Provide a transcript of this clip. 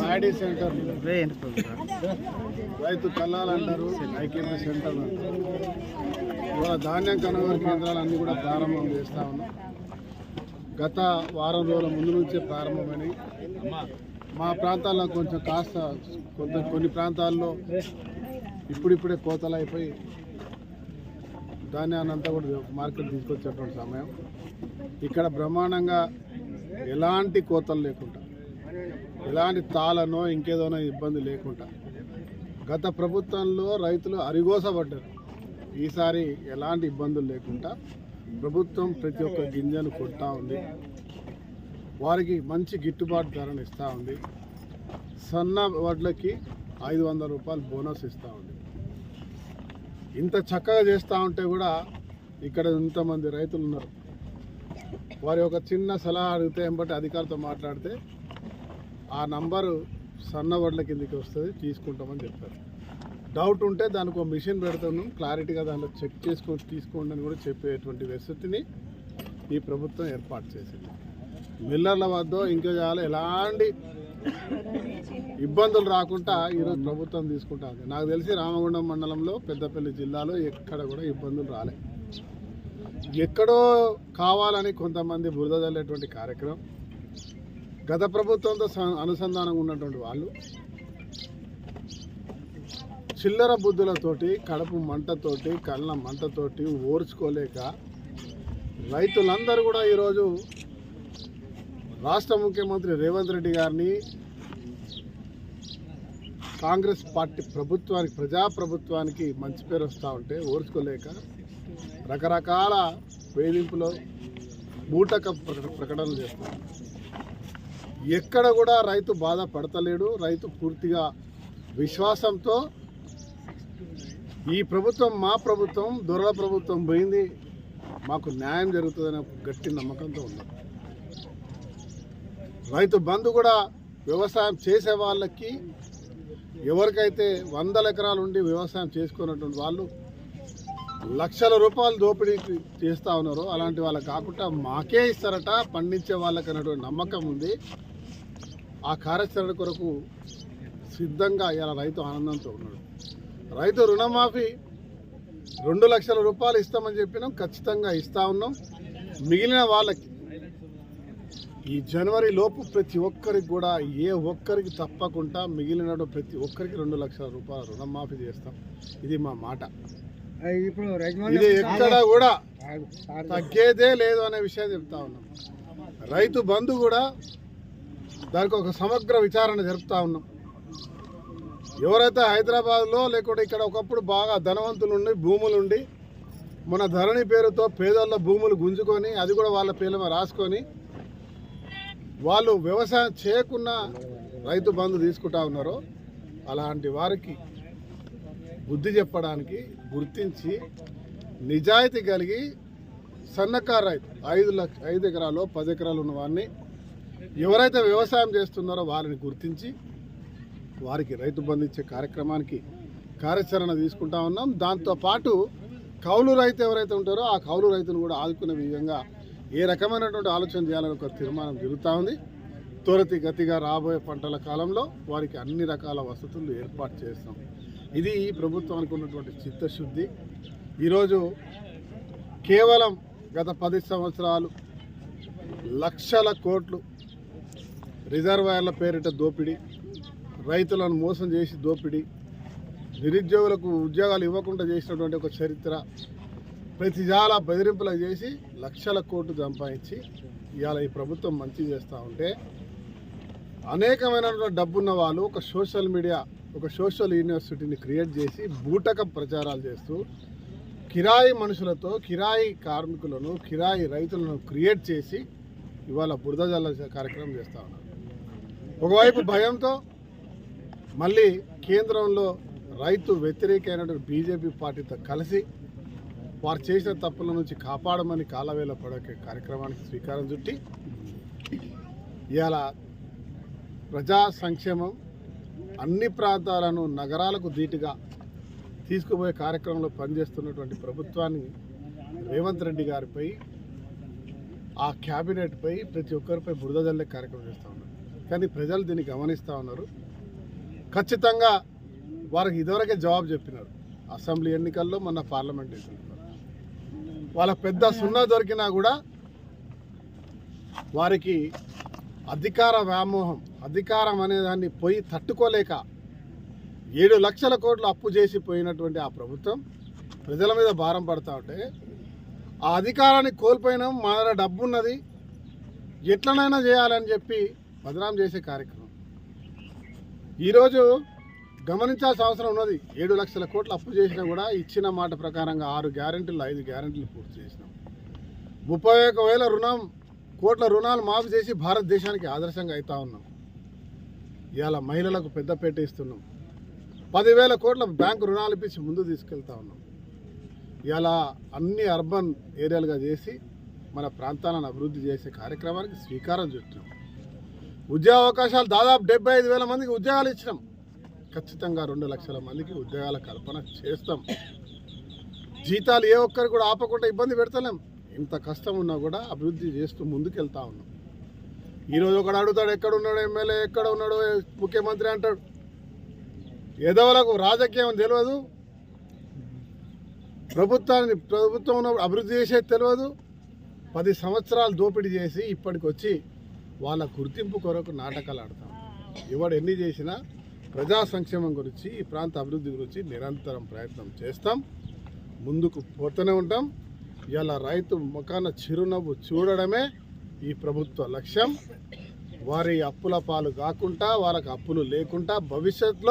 Paddy centre. రైతు కల్లాలంటారు ఐక్యత centre అంటారు. ఇవాళ ధాన్యం కొనుగోలు కేంద్రాలు అన్నీ కూడా ప్రారంభం చేస్తా ఉన్నాం. గత వారం రోజుల ముందు నుంచే ప్రారంభమైనవి. మా ప్రాంతాల్లో కొంచెం కాస్త కొంత కొన్ని ప్రాంతాల్లో ఇప్పుడిప్పుడే కోతలు అయిపోయి ధాన్యాన్ని అంతా కూడా మార్కెట్ తీసుకొచ్చేటువంటి సమయం. ఇక్కడ బ్రహ్మాండంగా ఎలాంటి కోతలు లేకుండా ఎలాంటి తాళనో ఇంకేదోనో ఇబ్బంది లేకుండా. గత ప్రభుత్వంలో రైతులు అరిగోసపడ్డారు. ఈసారి ఎలాంటి ఇబ్బందులు లేకుండా ప్రభుత్వం ప్రతి ఒక్క గింజను కొట్టా ఉంది. వారికి మంచి గిట్టుబాటు ధరను ఇస్తూ ఉంది. సన్న వడ్లకి ఐదు వందల రూపాయలు బోనస్ ఇస్తూ ఉంది. ఇంత చక్కగా చేస్తూ ఉంటే కూడా ఇక్కడ ఇంతమంది రైతులు ఉన్నారు. వారి ఒక చిన్న సలహా అడిగితే ఎంబటి అధికారితో మాట్లాడితే ఆ నంబరు సన్న వడ్ల కిందకి వస్తుంది తీసుకుంటామని చెప్పారు. డౌట్ ఉంటే దానికి ఒక మిషన్ పెడతాను క్లారిటీగా దాంట్లో చెక్ చేసుకొని తీసుకోండి అని కూడా చెప్పేటువంటి వసతిని ఈ ప్రభుత్వం ఏర్పాటు చేసింది. మిల్లర్ల వద్ద ఇంకా చాలా ఎలాంటి ఇబ్బందులు రాకుండా ఈరోజు ప్రభుత్వం తీసుకుంటుంది. నాకు తెలిసి రామగుండం మండలంలో పెద్దపల్లి జిల్లాలో ఎక్కడ కూడా ఇబ్బందులు రాలే. ఎక్కడో కావాలని కొంతమంది బురద చల్లేటువంటి కార్యక్రమం గత ప్రభుత్వంతో స- ఉన్నటువంటి వాళ్ళు చిల్లర బుద్ధులతోటి కడుపు మంటతోటి కళ్ళ మంటతోటి ఓర్చుకోలేక రైతులందరూ కూడా ఈరోజు రాష్ట్ర ముఖ్యమంత్రి రేవంత్ రెడ్డి గారిని కాంగ్రెస్ పార్టీ ప్రభుత్వానికి ప్రజాప్రభుత్వానికి మంచి పేరు వస్తూ ఉంటే ఓర్చుకోలేక రకరకాల వేధింపులో బూటక ప్రకట- ప్రకటనలు చేస్తున్నారు. ఎక్కడ కూడా రైతు బాధపడతలేడు రైతు పూర్తిగా విశ్వాసంతో ఈ ప్రభుత్వం మా ప్రభుత్వం దొరల ప్రభుత్వం పోయింది. మాకు న్యాయం జరుగుతుందనే గట్టి నమ్మకంతో ఉంది. రైతు బంధు కూడా వ్యవసాయం చేసే వాళ్ళకి ఎవరికైతే వందల ఎకరాలు ఉండి వ్యవసాయం చేసుకున్నటువంటి వాళ్ళు లక్షల రూపాయలు దోపిడీ చేస్తూ ఉన్నారు అలాంటి వాళ్ళకి కాకుండా మాకే ఇస్తారట పండించే వాళ్ళకి అన్నటువంటి నమ్మకం ఉంది. ఆ కార్యాచరణ కొరకు సిద్ధంగా ఇలా రైతు ఆనందంతో ఉన్నాడు. రైతు రుణమాఫీ రెండు లక్షల రూపాయలు ఇస్తామని చెప్పినాం ఖచ్చితంగా ఇస్తా ఉన్నాం. మిగిలిన వాళ్ళకి ఈ జనవరి లోపు ప్రతి ఒక్కరికి కూడా ఏ ఒక్కరికి తప్పకుండా మిగిలిన ప్రతి ఒక్కరికి రెండు లక్షల రూపాయల రుణమాఫీ చేస్తాం. ఇది మా మాట. ఇది ఎక్కడ కూడా తగ్గేదే లేదు అనే విషయం చెప్తా ఉన్నాం. రైతు బంధు కూడా దానికి ఒక సమగ్ర విచారణ జరుపుతూ ఉన్నాం. ఎవరైతే హైదరాబాద్లో లేకుంటే ఇక్కడ ఒకప్పుడు బాగా ధనవంతులు ఉండి భూములు ఉండి మన ధరణి పేరుతో పేదోళ్ళ భూములు గుంజుకొని అది కూడా వాళ్ళ పేరు రాసుకొని వాళ్ళు వ్యవసాయం చేయకుండా రైతు బంధు తీసుకుంటా ఉన్నారో అలాంటి వారికి బుద్ధి చెప్పడానికి గుర్తించి నిజాయితీ కలిగి సన్నకారు రైతు ఐదు లక్ష ఐదు ఎకరాలు పది ఎకరాలు ఉన్న వాడిని ఎవరైతే వ్యవసాయం చేస్తున్నారో వారిని గుర్తించి వారికి రైతు బంధు ఇచ్చే కార్యక్రమానికి కార్యాచరణ తీసుకుంటా ఉన్నాం. దాంతోపాటు కౌలు రైతు ఎవరైతే ఉంటారో ఆ కౌలు రైతును కూడా ఆదుకునే విధంగా ఏ రకమైనటువంటి ఆలోచన చేయాలని ఒక తీర్మానం జరుగుతూ ఉంది. త్వరతి గతిగా రాబోయే పంటల కాలంలో వారికి అన్ని రకాల వసతులు ఏర్పాటు చేస్తాం. ఇది ఈ ప్రభుత్వానికి ఉన్నటువంటి చిత్తశుద్ధి. ఈరోజు కేవలం గత పది సంవత్సరాలు లక్షల కోట్లు రిజర్వాయర్ల పేరిట దోపిడీ రైతులను మోసం చేసి దోపిడీ నిరుద్యోగులకు ఉద్యోగాలు ఇవ్వకుండా చేసినటువంటి ఒక చరిత్ర ప్రతి చాలా బెదిరింపులకు చేసి లక్షల కోట్లు సంపాదించి ఇవాళ ఈ ప్రభుత్వం మంచి చేస్తూ ఉంటే అనేకమైన డబ్బున్న వాళ్ళు ఒక సోషల్ మీడియా ఒక సోషల్ యూనివర్సిటీని క్రియేట్ చేసి బూటక ప్రచారాలు చేస్తూ కిరాయి మనుషులతో కిరాయి కార్మికులను కిరాయి రైతులను క్రియేట్ చేసి ఇవాళ బురద జల్ల కార్యక్రమం చేస్తూ ఉన్నారు. ఒకవైపు భయంతో మళ్ళీ కేంద్రంలో రైతు వ్యతిరేకమైనటువంటి బీజేపీ పార్టీతో కలిసి వారు చేసిన తప్పుల నుంచి కాపాడమని కాలవేళ పడే కార్యక్రమానికి శ్రీకారం చుట్టి ఇవాళ ప్రజా సంక్షేమం అన్ని ప్రాంతాలను నగరాలకు ధీటుగా తీసుకుపోయే కార్యక్రమంలో పనిచేస్తున్నటువంటి ప్రభుత్వాన్ని రేవంత్ రెడ్డి గారిపై ఆ క్యాబినెట్పై ప్రతి ఒక్కరిపై బురద జల్లే కార్యక్రమం చేస్తూ ఉన్నారు. కానీ ప్రజలు దీన్ని గమనిస్తూ ఉన్నారు. ఖచ్చితంగా వారికి ఇదివరకే జవాబు చెప్పినారు. అసెంబ్లీ ఎన్నికల్లో మొన్న పార్లమెంట్ ఎన్నికల్లో. వాళ్ళ పెద్ద సున్నా దొరికినా కూడా వారికి అధికార వ్యామోహం అధికారం అనే దాన్ని పోయి తట్టుకోలేక ఏడు లక్షల కోట్లు అప్పు చేసి పోయినటువంటి ఆ ప్రభుత్వం ప్రజల మీద భారం పడతా ఉంటే ఆ అధికారాన్ని కోల్పోయినాం మా దగ్గర డబ్బు ఉన్నది ఎట్లనైనా చేయాలని చెప్పి బదనాం చేసే కార్యక్రమం. ఈరోజు గమనించాల్సిన అవసరం ఉన్నది. ఏడు లక్షల కోట్లు అప్పు చేసినా కూడా ఇచ్చిన మాట ప్రకారంగా ఆరు గ్యారెంటీలు ఐదు గ్యారెంటీలు పూర్తి చేసినాం. ముప్పై ఒక వేల రుణం కోట్ల రుణాలు మాఫీ చేసి భారతదేశానికి ఆదర్శంగా అవుతా ఉన్నాం. ఇవాళ మహిళలకు పెద్దపేట ఇస్తున్నాం. పదివేల కోట్ల బ్యాంకు రుణాలు ఇప్పించి ముందు తీసుకెళ్తా ఉన్నాం. ఇలా అన్ని అర్బన్ ఏరియాలుగా చేసి మన ప్రాంతాలను అభివృద్ధి చేసే కార్యక్రమానికి శ్రీకారం చుట్టాం ఉద్యోగ అవకాశాలు దాదాపు డెబ్బై ఐదు వేల మందికి ఉద్యోగాలు ఇచ్చినాం. ఖచ్చితంగా రెండు లక్షల మందికి ఉద్యోగాల కల్పన చేస్తాం. జీతాలు ఏ ఒక్కరు కూడా ఆపకుండా ఇబ్బంది పెడతలేం. ఇంత కష్టం ఉన్నా కూడా అభివృద్ధి చేస్తూ ముందుకెళ్తా ఉన్నాం. ఈరోజు ఒకడు అడుగుతాడు ఎక్కడ ఉన్నాడు ఎమ్మెల్యే ఎక్కడ ఉన్నాడు ముఖ్యమంత్రి అంటాడు. ఎదవలకు రాజకీయం తెలియదు. ప్రభుత్వాన్ని ప్రభుత్వం ఉన్నప్పుడు అభివృద్ధి చేసేది తెలియదు. పది సంవత్సరాలు దోపిడీ చేసి ఇప్పటికి వచ్చి వాళ్ళ గుర్తింపు కొరకు నాటకాలు ఆడతాం. ఎవడు ఎన్ని చేసినా ప్రజా సంక్షేమం గురించి ఈ ప్రాంత అభివృద్ధి గురించి నిరంతరం ప్రయత్నం చేస్తాం. ముందుకు పోతూనే ఉంటాం. ఇలా రైతు ముఖాన చిరునవ్వు చూడడమే ఈ ప్రభుత్వ లక్ష్యం. వారి అప్పుల పాలు కాకుండా వాళ్ళకి అప్పులు లేకుండా భవిష్యత్తులో